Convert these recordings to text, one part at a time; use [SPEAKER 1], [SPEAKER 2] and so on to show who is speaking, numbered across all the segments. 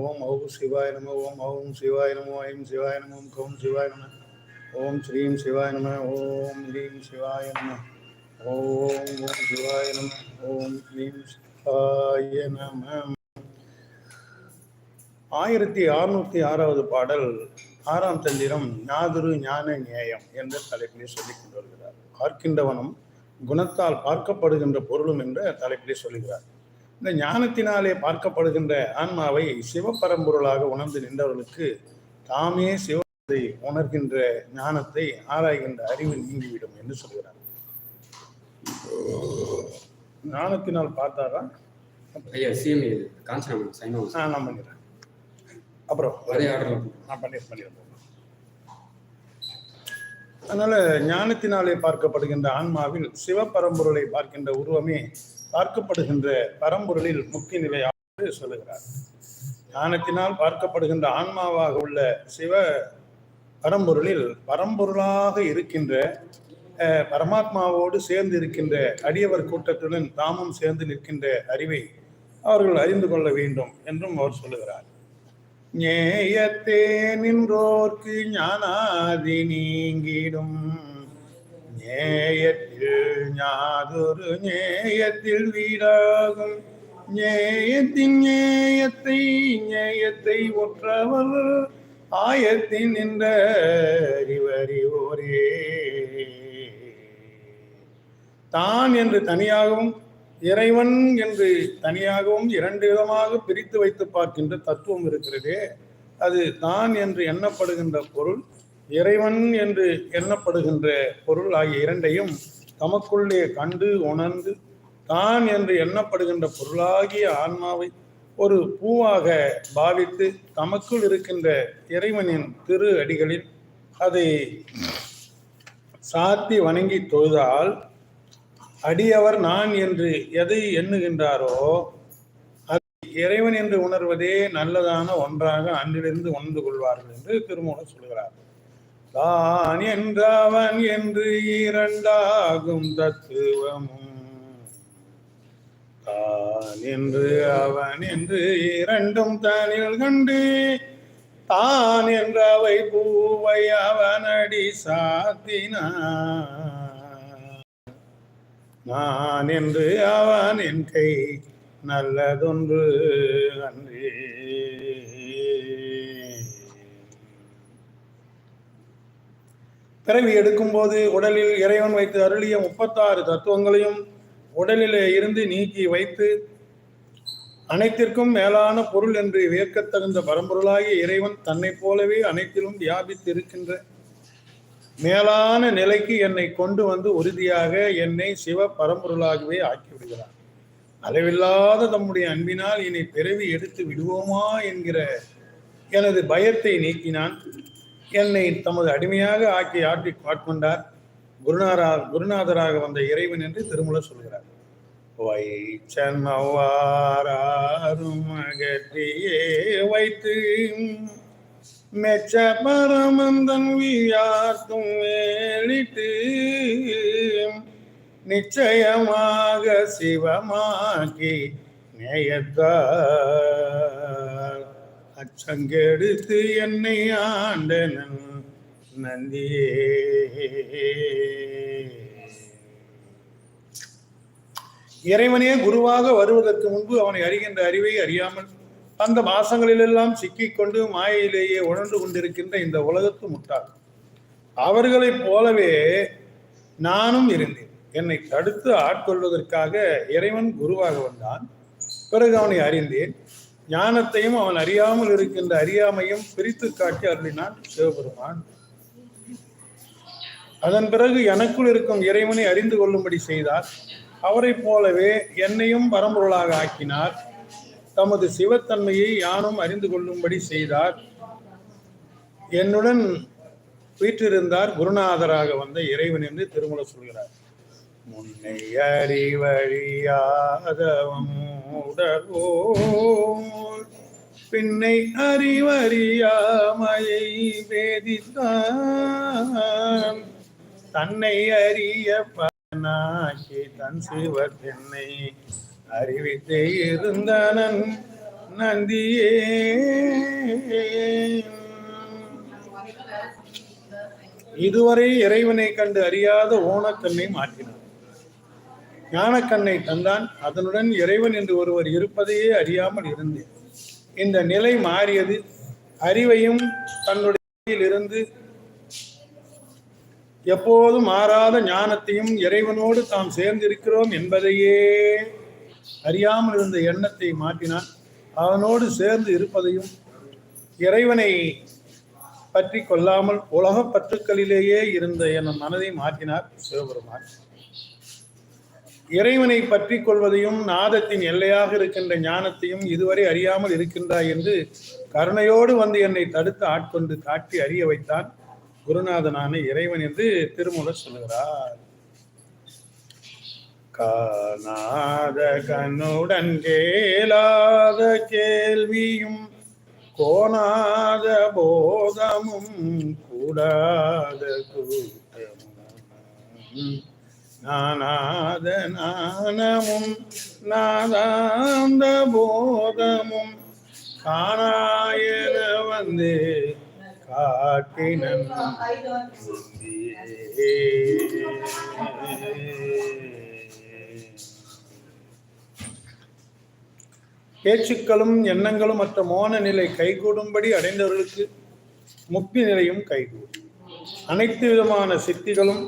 [SPEAKER 1] ஓம் ஔ சிவாய நம ஓம் ஔம் சிவாய நம ஐம் சிவாய நம ஓம் கௌம் சிவாய நம ஓம் ஸ்ரீம் சிவாய நம ஓம் ஹ்ரீம் சிவாய நம ஓம் ஓம் சிவாய நம ஓம் ஹ்ரீம் சிவாய நம. ஆயிரத்தி அறுநூத்தி ஆறாவது பாடல் ஆறாம் தந்திரம் ஞாதுரு ஞான நியாயம் என்ற தலைப்பிலே சொல்லிக் கொண்டு வருகிறார். பார்க்கின்றவனும் குணத்தால் பார்க்கப்படுகின்ற பொருளும் என்ற தலைப்பிலே சொல்லுகிறார். இந்த ஞானத்தினாலே பார்க்கப்படுகின்ற ஆன்மாவை சிவபரம்பொருளாக உணர்ந்து நின்றவர்களுக்கு தாமே சிவத்தை உணர்கின்ற ஞானத்தை ஆராய்கின்ற அறிவு நீங்கிவிடும் என்று சொல்கிறார். ஞானத்தினால் பார்த்தாதான் நான் பண்ணிடுறேன். அப்புறம்? நான் பண்ணிடுறேன் அதனால ஞானத்தினாலே பார்க்கப்படுகின்ற ஆன்மாவில் சிவபரம்பொருளை பார்க்கின்ற உருவமே பார்க்கப்படுகின்ற பரம்பொருளில் முக்கிய நிலையாக சொல்லுகிறார். ஞானத்தினால் பார்க்கப்படுகின்ற ஆன்மாவாக உள்ள சிவ பரம்பொருளில் பரம்பொருளாக இருக்கின்ற பரமாத்மாவோடு சேர்ந்து இருக்கின்ற அடியவர் கூட்டத்துடன் தாமும் சேர்ந்து நிற்கின்ற அறிவை அவர்கள் அறிந்து கொள்ள வேண்டும் என்றும் அவர் சொல்லுகிறார். ஞேயத்தே நின்றோர்க்கு ஞானாதி நீங்கிடும். நேயத்தில் ஞாதொரு ஞேயத்தில் வீடாகும் ஞேயத்தின் நேயத்தை ஞேயத்தை ஒற்றவர். ஆயத்தின் நின்ற அறிவறிவோரே தான் என்று தனியாகவும் இறைவன் என்று தனியாகவும் இரண்டு விதமாக பிரித்து வைத்து பார்க்கின்ற தத்துவம் இருக்கிறதே. அது தான் என்று எண்ணப்படுகின்ற பொருள் இறைவன் என்று எண்ணப்படுகின்ற பொருள் ஆகிய இரண்டையும் தமக்குள்ளே கண்டு உணர்ந்து தான் என்று எண்ணப்படுகின்ற பொருளாகிய ஆன்மாவை ஒரு பூவாக பாவித்து தமக்குள் இருக்கின்ற இறைவனின் திரு அடிகளில் அதை சாத்தி வணங்கி தொழுதால் அடியவர் நான் என்று எதை எண்ணுகின்றாரோ அது இறைவன் என்று உணர்வதே நல்லதான ஒன்றாக அன்றிலிருந்து உணர்ந்து கொள்வார்கள் என்று திருமூலம் சொல்கிறார்கள் தான் என்றவன் என்று இரண்டாகும் தத்துவமும். தான் என்று அவன் என்று இரண்டும் தனில் கண்டு தான் என்றவை பூவை அவனடி சாத்தினான். நான் என்று அவன் என் கை நல்லதொன்று அன்றே பிறவி எடுக்கும்போது உடலில் இறைவன் வைத்து அருளிய முப்பத்தாறு தத்துவங்களையும் உடலிலே இருந்து நீக்கி வைத்து அனைத்திற்கும் மேலான பொருள் என்று வியக்கத்தகுந்த பரம்பொருளாகிய இறைவன் தன்னைப் போலவே அனைத்திலும் வியாபித்து இருக்கின்ற மேலான நிலைக்கு என்னை கொண்டு வந்து உறுதியாக என்னை சிவ பரம்பொருளாகவே ஆக்கிவிடுகிறார். அளவில்லாத தம்முடைய அன்பினால் என்னை பிறவி எடுத்து விடுவோமா என்கிற எனது பயத்தை நீக்கினான். என்னை தமது அடிமையாக ஆக்கி ஆட்டி ஆட்கொண்டார் குருநாரா குருநாதராக வந்த இறைவன் என்று திருமூலர் சொல்கிறார். வைச்சன் அகற்றியே வைத்து மெச்ச பரமந்தன் வியாத்தும் வேளிட்டு நிச்சயமாக சிவமாகி நேயத்தார் அச்சங்கெடுத்து என்னை ஆண்டனன் நந்தியே இறைவனே குருவாக வருவதற்கு முன்பு அவனை அறிகின்ற அறிவை அறியாமல் அந்த மாசங்களிலெல்லாம் சிக்கிக்கொண்டு மாயையிலேயே உணர்ந்து கொண்டிருக்கின்ற இந்த உலகத்து முட்டாள். அவர்களைப் போலவே நானும் இருந்தேன். என்னை தடுத்து ஆட்கொள்வதற்காக இறைவன் குருவாக வந்தான். பிறகு அவனை அறிந்தேன். ஞானத்தையும் அவன் அறியாமல் இருக்கின்ற அறியாமையும் பிரித்து காட்டி அருளினான் சிவபெருமான். அதன் பிறகு எனக்குள் இருக்கும் இறைவனை அறிந்து கொள்ளும்படி செய்தார். அவரைப் போலவே என்னையும் பரம்பொருளாக ஆக்கினார். தமது சிவத்தன்மையை யானும் அறிந்து கொள்ளும்படி செய்தார். என்னுடன் வீற்றிருந்தார் குருநாதராக வந்த இறைவன் என்று திருமலை சொல்கிறார். முன்னை அறிவழியாதவம் உடலோர் பின்னை அறிவறியாமையை வேதித்தான். தன்னை அறிய பனாக்கி தன் சிவத்தென்னை அறிவித்தே இருந்தனன் நந்தியே. இதுவரை இறைவனை கண்டு அறியாத ஓணக்கண்ணை மாற்றினார். ஞானக்கண்ணை தந்தான். அதனுடன் இறைவன் என்று ஒருவர் இருப்பதையே அறியாமல் இருந்தேன். இந்த நிலை மாறியது. அறிவையும் தன்னுடைய இருந்து எப்போதும் மாறாத ஞானத்தையும் இறைவனோடு தாம் சேர்ந்திருக்கிறோம் என்பதையே அறியாமல் இருந்த எண்ணத்தை மாற்றினான். அவனோடு சேர்ந்து இருப்பதையும் இறைவனை பற்றி கொள்ளாமல் உலக பற்றுக்களிலேயே இருந்த என் மனதை மாற்றினார் சிவபெருமான். இறைவனை பற்றி கொள்வதையும் நாதத்தின் எல்லையாக இருக்கின்ற ஞானத்தையும் இதுவரை அறியாமல் இருக்கின்றாய் என்று கருணையோடு வந்து என்னை தடுத்து ஆட்கொண்டு காட்டி அறிய வைத்தான் குருநாதனான இறைவன் என்று திருமூலர் சொல்லுகிறார். காணாத கண்ணுடன் கேளாத கேள்வியும் கோணாத போதமும் கூடாத கூட்டமும். நானாத நாணமும் நாதாந்த போதமும் காணாயன வந்து காட்டினன். பேச்சுக்களும் எண்ணங்களும் மற்ற மோன நிலை கைகூடும்படி அடைந்தவர்களுக்கு முக்தி நிலையும் கைகூடும். அனைத்து விதமான சித்திகளும்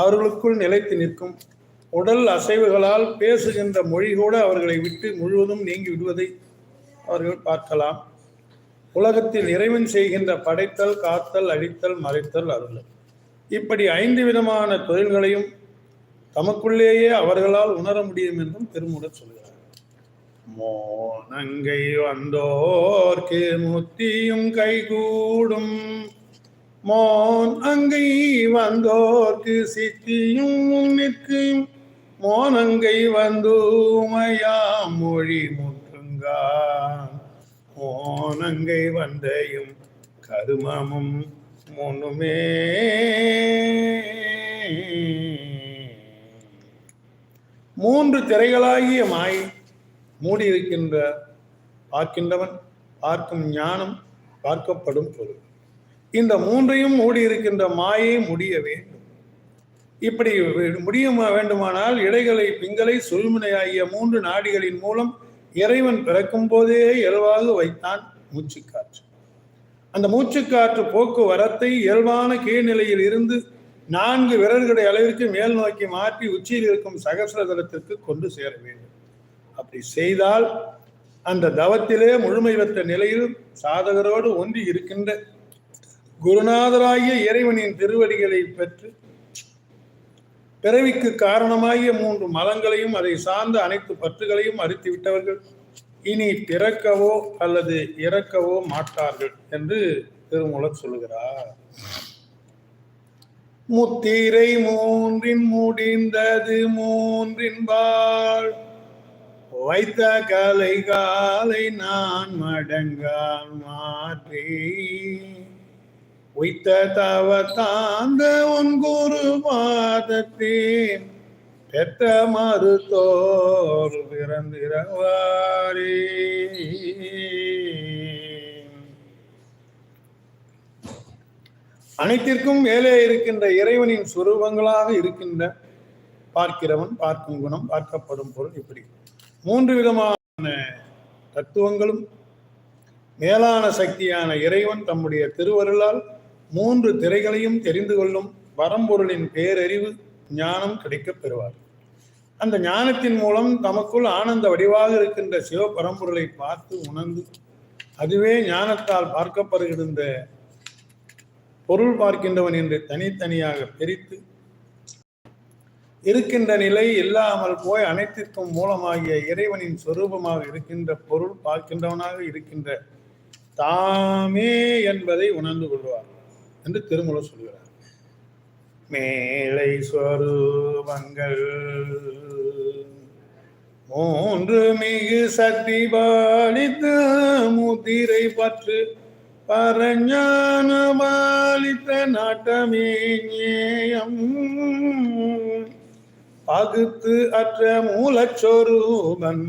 [SPEAKER 1] அவர்களுக்குள் நிலைத்து நிற்கும். உடல் அசைவுகளால் பேசுகின்ற மொழி கூட அவர்களை விட்டு முழுவதும் நீங்கி விடுவதை அவர்கள் பார்க்கலாம். உலகத்தில் இறைவன் செய்கின்ற படைத்தல் காத்தல் அழித்தல் மறைத்தல் அருளல் இப்படி ஐந்து விதமான தொழில்களையும் தமக்குள்ளேயே அவர்களால் உணர முடியும் என்றும் திருமுடன் சொல்கிறார். மோனங்கை வந்தோர்க்கு முத்தியும் கைகூடும். மோன் அங்கை வந்தோர்க்கு சித்தியும் நிற்கும் மோனங்கை வந்தூமையா மொழி முற்றுங்கான் மோனங்கை வந்தையும் கருமமும் முன்னுமே. மூன்று திரைகளாகிய மாய் மூடியிருக்கின்ற பார்க்கின்றவன் பார்க்கும் ஞானம் பார்க்கப்படும் பொருள். இந்த மூன்றையும் மூடியிருக்கின்ற மாயை முடிய வேண்டும். இப்படி முடிய வேண்டுமானால் இடைகளை பிங்களை சொல்முனையாகிய மூன்று நாடிகளின் மூலம் இறைவன் பிறக்கும் போதே இயல்பாக வைத்தான் மூச்சுக்காற்று. அந்த மூச்சுக்காற்று போக்குவரத்தை இயல்பான கீழ்நிலையில் இருந்து நான்கு விரல்களை அளவிற்கு மேல் நோக்கி மாற்றி உச்சியில் இருக்கும் சகசிரதலத்திற்கு கொண்டு சேர வேண்டும். அப்படி செய்தால் அந்த தவத்திலே முழுமை பெற்ற நிலையில் சாதகரோடு ஒன்றி இருக்கின்ற குருநாதராகிய இறைவனின் திருவடிகளை பெற்று பிறவிக்கு காரணமாகிய மூன்று மலங்களையும் அதை சார்ந்த அனைத்து பற்றுகளையும் அறுத்து விட்டவர்கள் இனி பிறக்கவோ அல்லது இறக்கவோ மாட்டார்கள் என்று திருமூலர் சொல்லுகிறார். முத்திரை மூன்றின் முடிந்தது மூன்றின் வாழ். வைத்த கலை காலை நான் மடங்கால் மாற்றேன். உய்த்த தவ தாந்த உன் குரு பாதத்தே பெற்ற மறுத்தோர் பிறந்திரவாரே அனைத்திற்கும் மேலே இருக்கின்ற இறைவனின் சுரூபங்களாக இருக்கின்ற பார்க்கிறவன் பார்க்கும் குணம் பார்க்கப்படும் பொருள் இப்படி. மூன்று விதமான தத்துவங்களும் மேலான சக்தியான இறைவன் தம்முடைய திருவருளால் மூன்று திரைகளையும் தெரிந்து கொள்ளும் வரம்பொருளின் பேரறிவு ஞானம் கிடைக்கப் பெறுவார். அந்த ஞானத்தின் மூலம் தமக்குள் ஆனந்த வடிவாக இருக்கின்ற சிவபரம்பொருளை பார்த்து உணர்ந்து அதுவே ஞானத்தால் பார்க்கப்படுகின்ற பொருள் பார்க்கின்றவன் என்று தனித்தனியாக பிரித்து இருக்கின்ற நிலை இல்லாமல் போய் அனைத்திற்கும் மூலமாகிய இறைவனின் சொரூபமாக இருக்கின்ற பொருள் பார்க்கின்றவனாக இருக்கின்ற தாமே என்பதை உணர்ந்து கொள்வார். என்று திருமூலர் சொல்கிறார் மேலை ஸ்வரூபங்கள் மூன்று மிகு சக்தி பாலித்த முதிரை பற்று பரஞான பாலித்த நாட்டமே ஞேயம். பகுத்து அற்ற மூலச்சொரூபன்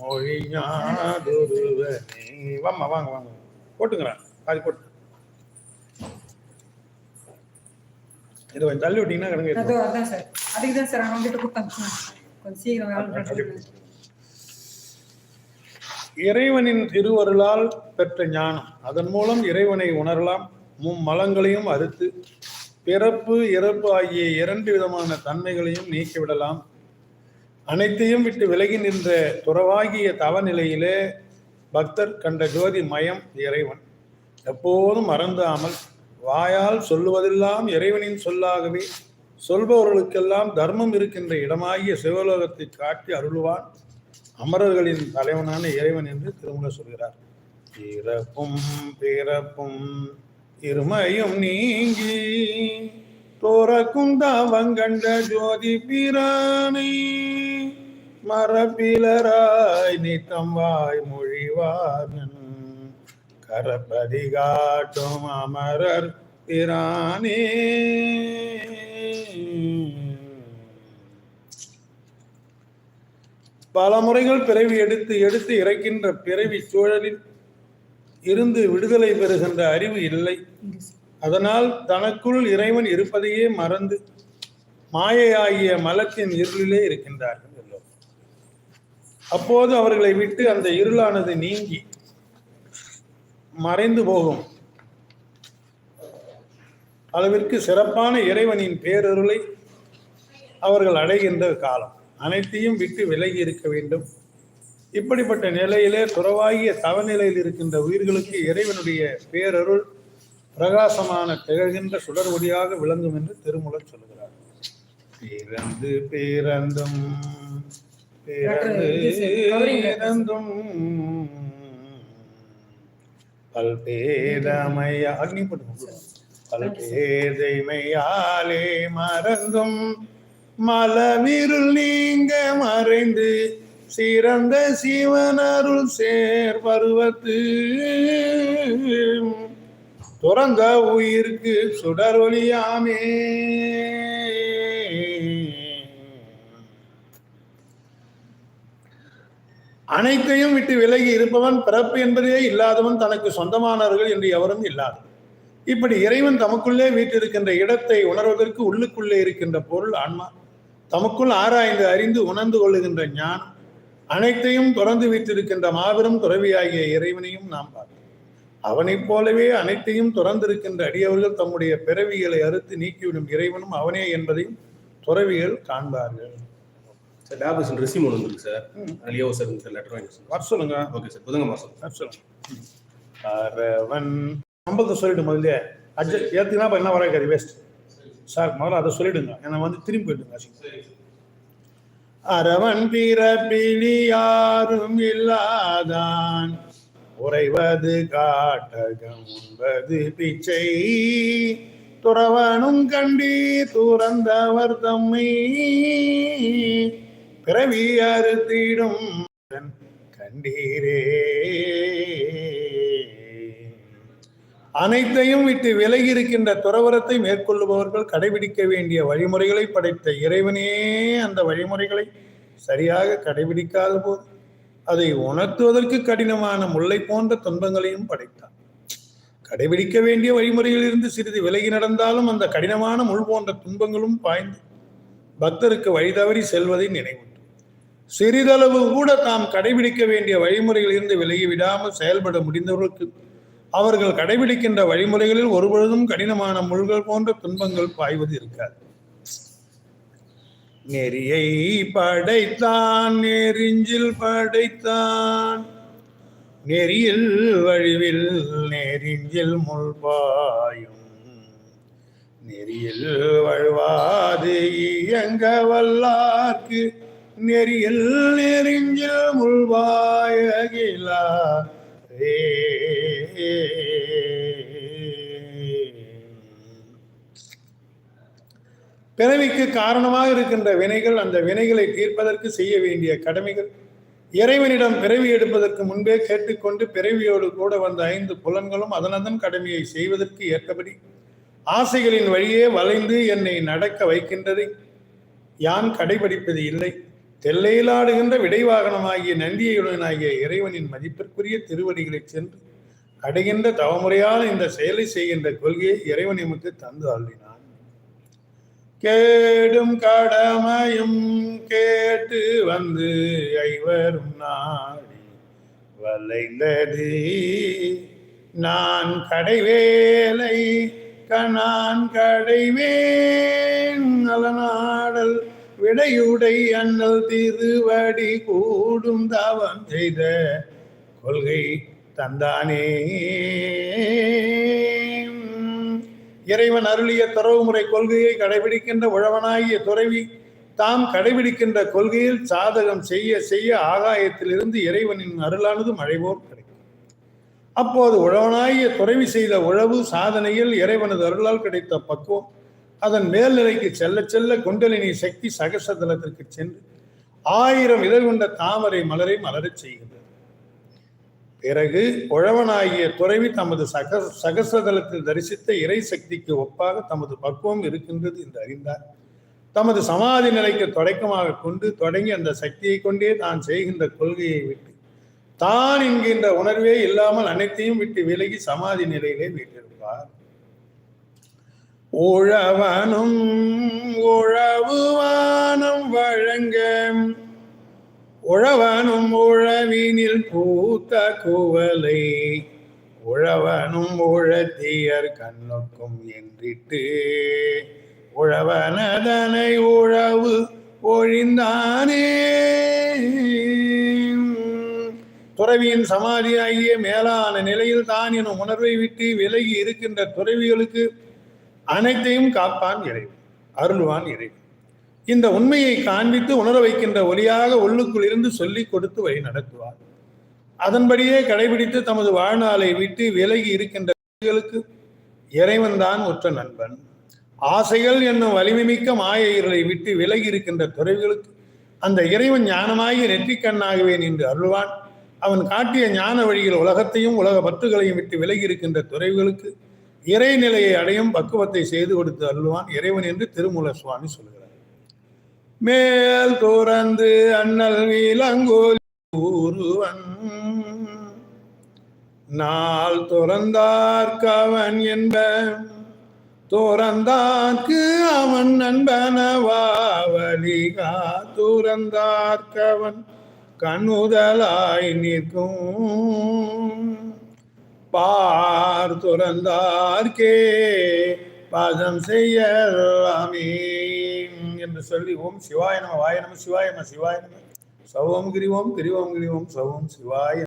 [SPEAKER 1] மொழியாதுருவனே வாம்மா வாங்க வாங்க போட்டுங்கிறான் பாதி போட்டு. இது கொஞ்சம் தள்ளி விட்டீங்கன்னா கிடங்கு
[SPEAKER 2] அதோ அதான் சார். அதுக்கு தான் சார் அவங்க கிட்ட கொடுத்தாங்க கொஞ்சம் சீக்கிரம் வேலை
[SPEAKER 1] இறைவனின் திருவருளால் பெற்ற ஞானம். அதன் மூலம் இறைவனை உணரலாம். மும்மலங்களையும் அறுத்து பிறப்பு இறப்பு ஆகிய இரண்டு விதமான தன்மைகளையும் நீக்கிவிடலாம். அனைத்தையும் விட்டு விலகி நின்ற துறவாகிய தவநிலையிலே பக்தர் கண்ட ஜோதி மயம் இறைவன். எப்போதும் மறந்தாமல் வாயால் சொல்லுவதெல்லாம் இறைவனின் சொல்லாகவே சொல்பவர்களுக்கெல்லாம் தர்மம் இருக்கின்ற இடமாகிய சிவலோகத்தை காட்டி அருள்வான் அமரர்களின் தலைவனான இறைவன் என்று திருமண சொல்கிறார். இறப்பும் பிறப்பும் இருமையும் நீங்கி தோறக்கும் தாவங்கண்ட ஜோதி பிரானை மரபிலராய் நித்தம் வாய் மொழிவார்கன் கரப்பதி காட்டும் அமரர் பிரானே பல முறைகள் பிறவி எடுத்து எடுத்து இறக்கின்ற பிறவி சூழலில் இருந்து விடுதலை பெறுகின்ற அறிவு இல்லை அதனால் தனக்குள் இறைவன் இருப்பதையே மறந்து மாயையாகிய மலத்தின் இருளிலே இருக்கின்றார்கள் எல்லோரும். அப்போது அவர்களை விட்டு அந்த இருளானது நீங்கி மறைந்து போகும். அளவிற்கு சிறப்பான இறைவனின் பேரருளை அவர்கள் அடைகின்ற காலம். அனைத்தையும் விட்டு விலகி இருக்க வேண்டும். இப்படிப்பட்ட நிலையிலே துறவாகிய தவநிலையில் இருக்கின்ற உயிர்களுக்கு இறைவனுடைய பேரருள் பிரகாசமான திகழ்கின்ற சுடர் ஒளியாக விளங்கும் என்று திருமுலர் சொல்கிறார் பிறந்து பிறந்தும் பிறந்து பிறந்தும் பல்பேதமையா அக்னி போட்டு பல்பேதைமையாலே மறந்தும் மலவிருள் நீங்க மறைந்து சிறந்த சிவனருள் சேர் பருவத்து. துறந்த உயிருக்கு சுடர் அனைத்தையும் விட்டு விலகி இருப்பவன் பிறப்பு என்பதே இல்லாதவன் தனக்கு சொந்தமானவர்கள் என்று எவரும் இல்லாது. இப்படி இறைவன் தமக்குள்ளே வீட்டிருக்கின்ற இடத்தை உணர்வதற்கு உள்ளுக்குள்ளே இருக்கின்ற பொருள் ஆன்மா. தமக்குள் ஆராய்ந்து அறிந்து உணர்ந்து கொள்ளுகின்ற ஞானம். அனைத்தையும் தொடர்ந்து வீட்டிருக்கின்ற மாபெரும் துறவியாகிய இறைவனையும் நாம் பார்த்தோம். அவனைப் போலவே அனைத்தையும் துறந்திருக்கின்ற அடியவர்கள் தம்முடைய பிறவிகளை அறுத்து நீக்கிவிடும் இறைவனும் அவனே என்பதையும் துறவிகள் காண்பார்கள்.
[SPEAKER 3] சார் லேப் அசிஸ்டன்ட் ரெசியூம் ஒன்று வந்துருக்கு sir. Leo sir sir letter வாங்கி சார்
[SPEAKER 1] வர சொல்லுங்க.
[SPEAKER 3] ஓகே சார் புதங்க மாதம்
[SPEAKER 1] வர சொல்லுங்க. அரவன் சம்பளத்தை சொல்லிட்டு முதல்ல அட்ஜஸ்ட் ஏற்றுனா அப்ப என்ன வராது வேஸ்ட் சார் முதல்ல அதை சொல்லிடுங்க. என்னை வந்து திரும்பி போயிடுங்க அரவன் பிறப்பிலி யாரும் இல்லாதான் உறைவது காட்டகம் உண்பது பிச்சை. துறவனும் கண்டி துறந்தவர் தம்மை. பிறவி அறுத்திடும் கண்டீரே அனைத்தையும் விட்டு விலகி இருக்கின்ற துறவரத்தை மேற்கொள்ளுபவர்கள் கடைபிடிக்க வேண்டிய வழிமுறைகளை படைத்த இறைவனே அந்த வழிமுறைகளை சரியாக கடைபிடிக்காத போது அதை உணர்த்துவதற்கு கடினமான முல்லை போன்ற துன்பங்களையும் படைத்தான். கடைபிடிக்க வேண்டிய வழிமுறையிலிருந்து சிறிது விலகி நடந்தாலும் அந்த கடினமான முள் போன்ற துன்பங்களும் பாய்ந்து பக்தருக்கு வழி தவறி செல்வதை நினைவு சிறிதளவு கூட தாம் கடைபிடிக்க வேண்டிய வழிமுறைகளிலிருந்து விலகி விடாமல் செயல்பட முடிந்தவர்களுக்கு அவர்கள் கடைபிடிக்கின்ற வழிமுறைகளில் ஒருபொழுதும் கடினமான முள்கள் போன்ற துன்பங்கள் பாய்வது இருக்காது. நெறியை படைத்தான் நெறிஞ்சில் படைத்தான். நெறியில் வழிவில் நெறிஞ்சில் முள் பாயும். நெறியில் வழுவாது இயங்க வல்லார்க்கு நெறியில் நெறிஞ்சில் முள்வாயகிலா. பிறவிக்கு காரணமாக இருக்கின்ற வினைகள் அந்த வினைகளை தீர்ப்பதற்கு செய்ய வேண்டிய கடமைகள். இறைவனிடம் பிறவி எடுப்பதற்கு முன்பே கேட்டுக்கொண்டு பிறவியோடு கூட வந்த ஐந்து புலன்களும் அதனதன் கடமையை செய்வதற்கு ஏற்றபடி ஆசைகளின் வழியே வளைந்து என்னை நடக்க வைக்கின்றதை யான் கடைபிடிப்பது இல்லை. தெல்லையிலாடுகின்ற விடைவாகனமாகிய நந்தியுடனாகிய இறைவனின் மதிப்பிற்குரிய திருவடிகளைச் சென்று அடைகின்ற தவமுறையான இந்த செயலை செய்கின்ற கொள்கையை இறைவன் எமக்கு தந்து அள்ளினான் கேடும் கடமையும் கேட்டு வந்து ஐவரும் நாடி வளைந்தது. நான் கடைவேலை கணான் கடைவேன் நலநாடல் விடையுடை அண்ணல் திருவடி கூடும் தவம் செய்த கொள்கை தந்தானே. இறைவன் அருளிய துறவுமுறை கொள்கையை கடைபிடிக்கின்ற உழவனாகிய துறவி தாம் கடைபிடிக்கின்ற கொள்கையில் சாதகம் செய்ய செய்ய ஆகாயத்திலிருந்து இறைவனின் அருளானது மழைபோல் கிடைக்கும். அப்போது உழவனாகிய துறவி செய்த உழவு சாதனையில் இறைவனது அருளால் கிடைத்த பக்குவம் அதன் மேல்நிலைக்கு செல்ல செல்ல குண்டலினி சக்தி சகசதலத்திற்கு சென்று ஆயிரம் இதழ் கொண்ட தாமரை மலரை மலரச் செய்கின்றது பிறகு உழவனாகிய துறவி தமது சக சகசதலத்தில் தரிசித்த இறை சக்திக்கு ஒப்பாக தமது பக்குவம் இருக்கின்றது என்று அறிந்தார். தமது சமாதி நிலைக்கு தொடக்கமாக கொண்டு தொடங்கி அந்த சக்தியை கொண்டே தான் செய்கின்ற கொள்கையை விட்டு தான் என்கின்ற உணர்வே இல்லாமல் அனைத்தையும் விட்டு விலகி சமாதி நிலையிலே வீட்டிருப்பார் உழவனும் உழவுவானம் வழங்க. உழவனும் உழவினில் பூத்த குவலை உழவனும் உழத்தியர் கண்ணுக்கும் என்றிட்டு. உழவனதனை உழவு ஒழிந்தானே. துறவியின் சமாதியாகிய மேலான நிலையில் தான் எனும் உணர்வை விட்டு விலகி இருக்கின்ற துறவிகளுக்கு அனைத்தையும் காப்பான் இறைவன் அருள்வான் இறைவன். இந்த உண்மையை காண்பித்து உணர வைக்கின்ற ஒளியாக உள்ளுக்குள் இருந்து சொல்லிக் கொடுத்து வழி நடத்துவார். அதன்படியே கடைபிடித்து தமது வாழ்நாளை விட்டு விலகி இருக்கின்றவர்களுக்கு இறைவன்தான் இறைவன் தான் உற்ற நண்பன். ஆசைகள் என்னும் வலிமைமிக்க மாய மாயைகளை விட்டு விலகி இருக்கின்ற துறைகளுக்கு அந்த இறைவன் ஞானமாகிய நெற்றிக்கண்ணாகவே என்று அருள்வான். அவன் காட்டிய ஞான வழியில் உலகத்தையும் உலக பற்றுகளையும் விட்டு விலகி இருக்கின்ற துறைவுகளுக்கு இறைநிலையை அடையும் பக்குவத்தை செய்து கொடுத்து அருள்வான் இறைவன் என்று திருமூல சுவாமி சொல்கிறார். மேல் துறந்து அண்ணல் விலங்கோல் ஊருவன் நாள் துறந்தார்க்கவன் என்ப துறந்தார்க்கு அவன் நண்பனவாவலிகா துறந்தார்க்கவன் கண்ணுதலாய் நிற்கும். பார் துறந்தார்க்கே பாதம் செய்யலாமே என்று சொல்லி ஓம் சிவாய நம வாய நம சிவாய நம சிவாய நம. சவோம் கிரிவோம் கிரிவோம் கிரிவோம் சவோம் சிவாய